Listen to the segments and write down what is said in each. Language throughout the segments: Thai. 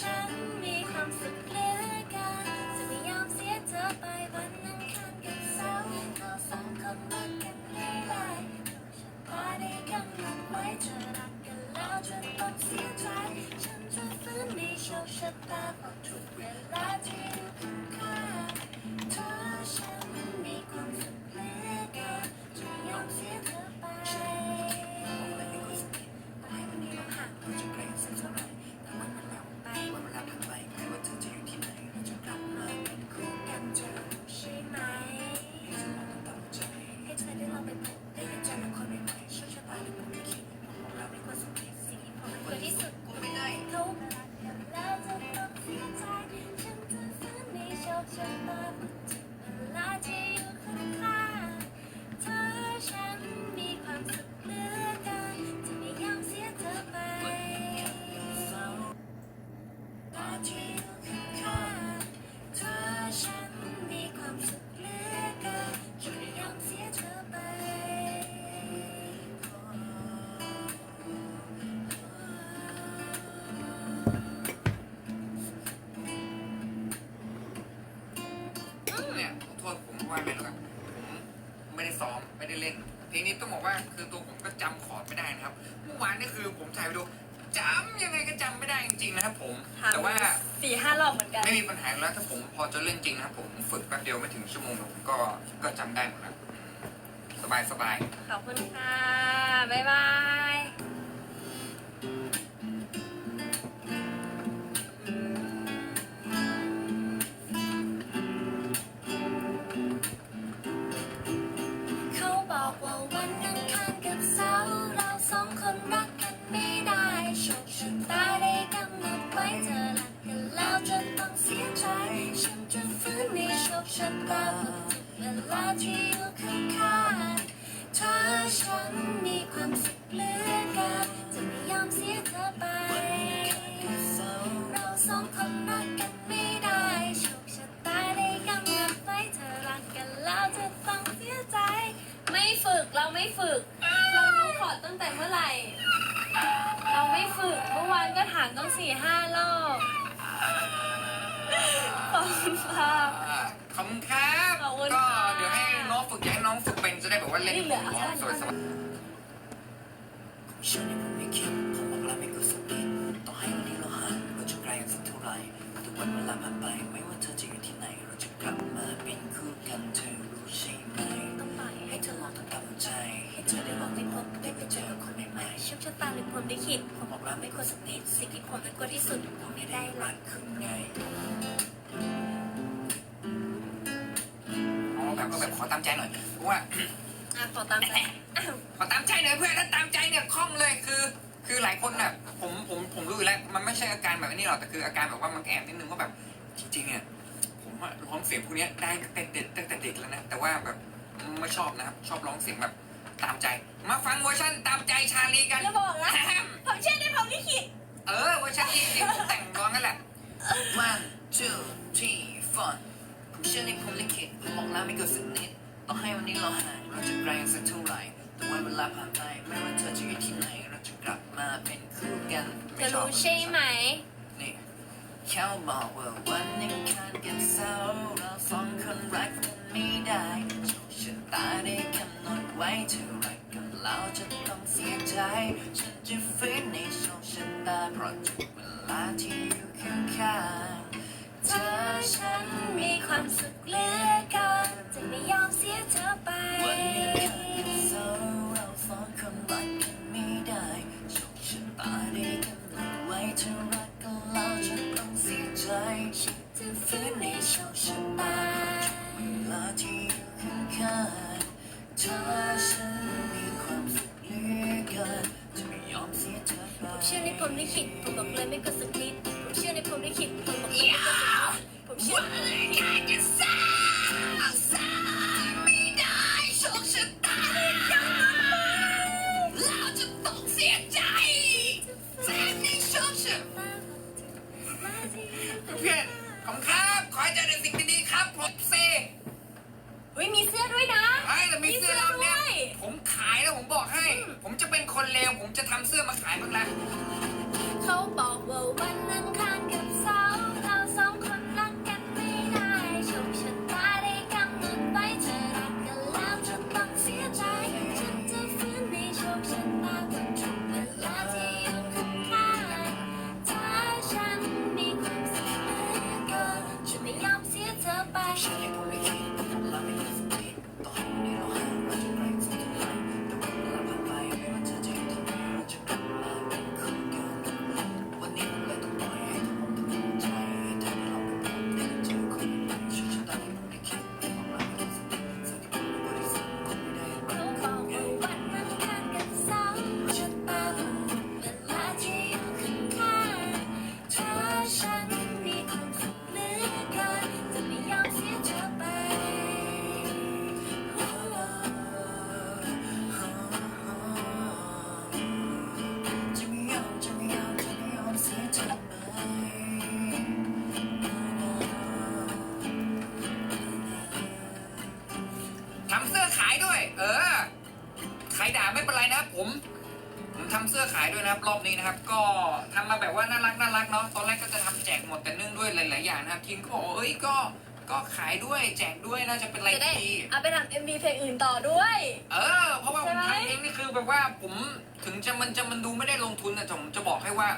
ฉันมีความสุขเลือกินจะไม่ยอมเสียเธอไปวันนั้นคันกับเสาร์เราสองคนรักกันไม่ได้พอได้กำหนดไว้เธอรักกันแล้วจะต้องเสียใจฉันจะฝืนในโชคชะตาเพราะทุกเวลา ว่าไงแล้วกันผมไม่ได้ซ้อมไม่ได้เล่นเพลงนี้ต้องบอกว่าคือตัวผมก็จำคอร์ดไม่ได้นะครับเมื่อวานนี่คือผมถ่ายไปดูจำยังไงก็จำไม่ได้จริงๆนะครับ ผม แต่ว่าสี่ห้ารอบเหมือนกันไม่มีปัญหาแล้วถ้าผมพอจะเล่นจริงนะครับผมฝึกแป๊บเดียวไม่ถึงชั่วโมงผมก็ก็จำได้หมดแล้วสบายสบายขอบคุณค่ะบ๊ายบายาวที่อยู่ข้างๆเธอฉันมีความสุขเหลือเกินจะไม่ยอมเสียเธอไป เราสองคนรักกันไม่ได้โชคชะตาได้กำหนดไว้เธอรักกันแล้วจะต้องเสียใจ ไม่ฝึกเราไม่ฝึก เรารู้ขอดตั้งแต่เมื่อไหร่ เราไม่ฝึกเมื่อวานก็ถามต้องสี่ห้ารอบขอบคุณค่ะอ่าขอบคุณครั ได้แบบว่าเล่นนี่เหลือของสวยสวยฉันยังผมไม่คิดผมบอกลาไม่ก็สักนิดต่อให้วันนี้เราห่างเราจะไกลกันสักเท่าไหร่ทุกวันเวลาผ่านไปไม่ว่าเธอจะอยู่ที่ไหน เราจะกลับมาเป็นคู่กันเธอรู้ใช่ไหมต้องไปให้เธอลองทำตามใจให้เธอได้ลองได้พบได้ไปเจอคนใหม่ๆโชคชะตาหรือผมได้คิดผมบอกลาไม่ควรสักนิดสิ่งที่ควรเป็นกว่าที่สุดผมไม่ได้รักคุณไงอ๋อแบบก็แบบขอตามใจหน่อย เพราะว่า อะขอตามใจขอตามใจหน่อยเพื่อนถ้าตามใจเนี่ยคล่องเลยคือ คือหลายคนแบบผมผมผมรู้อยู่แล้วมันไม่ใช่อาการแบบนี้หรอกแต่คืออาการแบบว่ามันแอบนิดนึงว่าแบบจริงๆเนี่ยผมอะร้องเสียงพวกเนี้ยได้ตั้งแต่เด็กตั้งแต่เด็กแล้วนะแต่ว่าแบบไม่ชอบนะครับชอบร้องเสียงแบบตามใจ มาฟังเวอร์ชันตามใจชาลีกันอย่าบอกนะผมเชื่อในผมลิขิตเออเวอร์ชันที่ที่ผมแต่งร้องนั่นแหละ One two three four ผมเชื่อในผมลิขิตผมบอกลาไม่เกินสักนิด ต่อให้วันนี้เราห่างเราจะไกลกันสักเท่าไหร่แต่วันเวลาผ่านไปไม่ว่าเธอจะอยู่ที่ไหน เราจะกลับมาเป็นคู่กันจะรู้ใช่ไหมนี่เขาบอกว่าวันอังคารกับเสาร์เราสองคนรักกันไม่ได้โชคชะตาได้กำหนดไว้เธอรักกันแล้วจะต้องเสียใจ ฉันจะฝืนในโชคชะตาเพราะทุกเวลาที่อยู่ข้างๆเธอฉันมีความสุขเหลือ ผมเชื่อในผมลิขิตผมบอกเลยไม่ก็สักนิดผมเชื่อในผมลิขิตผมบอกเลยไม่ก็สักนิดผมเชื่อ ผมบอกให้ ผมจะเป็นคนเลวผมจะทำเสื้อมาขายบ้างละ เขาบอกว่าวันนั้นค่ะ เออ ใครด่าไม่เป็นไรนะครับผมผมทำเสื้อขายด้วยนะครับ รอบนี้นะครับ ก็ทำมาแบบว่าน่ารักน่ารักเนาะตอนแรกก็จะทำแจกหมดแต่เนื่องด้วยหลาย ๆ อย่างนะครับทีมก็บอกว่าเอ้ยก็ก็ขายด้วยแจกด้วยน่าจะเป็นอะไรจะได้ที่ดีเอาไปทำเอ็มวีเพลงอื่นต่อด้วย เออ เพราะว่าผมใช่ไหมทำเองนี่คือแบบว่าผมถึงจะมันจะมันดูไม่ได้ลงทุนนะแต่ผมจะบอกให้ว่า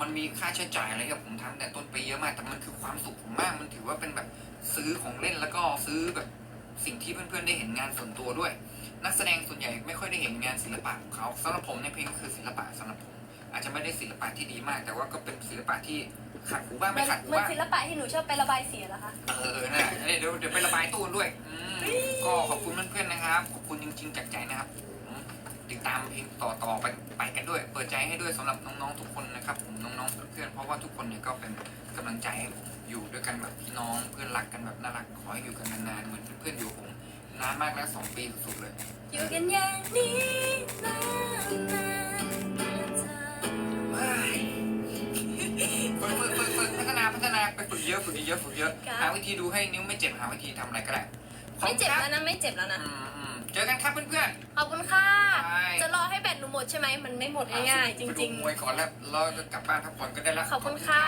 มันมีค่าใช้จ่ายอะไรกับผมทำแต่ต้นปีเยอะมากแต่มันคือความสุขผมมากมันถือว่าเป็นแบบซื้อของเล่นแล้วก็ซื้อแบบ สิ่งที่เพื่อนๆได้เห็นงานส่วนตัวด้วย นักแสดงส่วนใหญ่ไม่ค่อยได้เห็นงานศิลปะของเขาสำหรับผมในยเพลงคือศิลปะสำหรับผมอาจจะไม่ได้ศิลปะที่ดีมาก แต่ว่าก็เป็นศิลปะที่ขัดหูบ้างเหไม่มือนขัดหูเหมือนบ้างศิลปะที่หนูชอบไประบายสีเหรอคะ เออนั่นแหละเดี๋ยวเดี๋ยวไประบายตู้ด้วยอืมก็ขอบคุณเพื่อนๆนะครับขอบคุณจริงๆจากใจนะครับผมติดตามเพลงต่อๆไปไปกันด้วย เปิดใจให้ด้วยสำหรับน้องๆทุกคนนะครับผมน้องๆเพื่อนๆเพราะว่าทุกคนเนี่ยก็เป็นกำลังใจให้ผม อยู่ด้วยกันแบบพี่น้องเพื่อนรักกันแบบน่ารักขอให้อยู่กันนานๆเหมือนเพื่อนๆอยู่ผมนานมากแล้วสองปีสุดๆเลย อยู่กันอย่างนี้นานๆนะเธอฝึกฝึกฝึกฝึกพัฒนาพัฒนาไปฝึกเยอะฝึกเยอะฝึกเยอะหาวิธีดูให้นิ้วไม่เจ็บหาวิธีทำอะไรก็ได้ขอบไม่คุณเจ็บคแล้วนะไม่เจ็บแล้วนะ อืมอืมเจอกันครับเพื่อนๆขอบคุณค่ะจะรอให้แบตหนูหมดใช่ไหมมันไม่หมดง่ายๆจริงดูมวยก่อนแล้วเราจะกลับบ้านพักผ่อนก็ได้ละๆขอบคุณค่ะ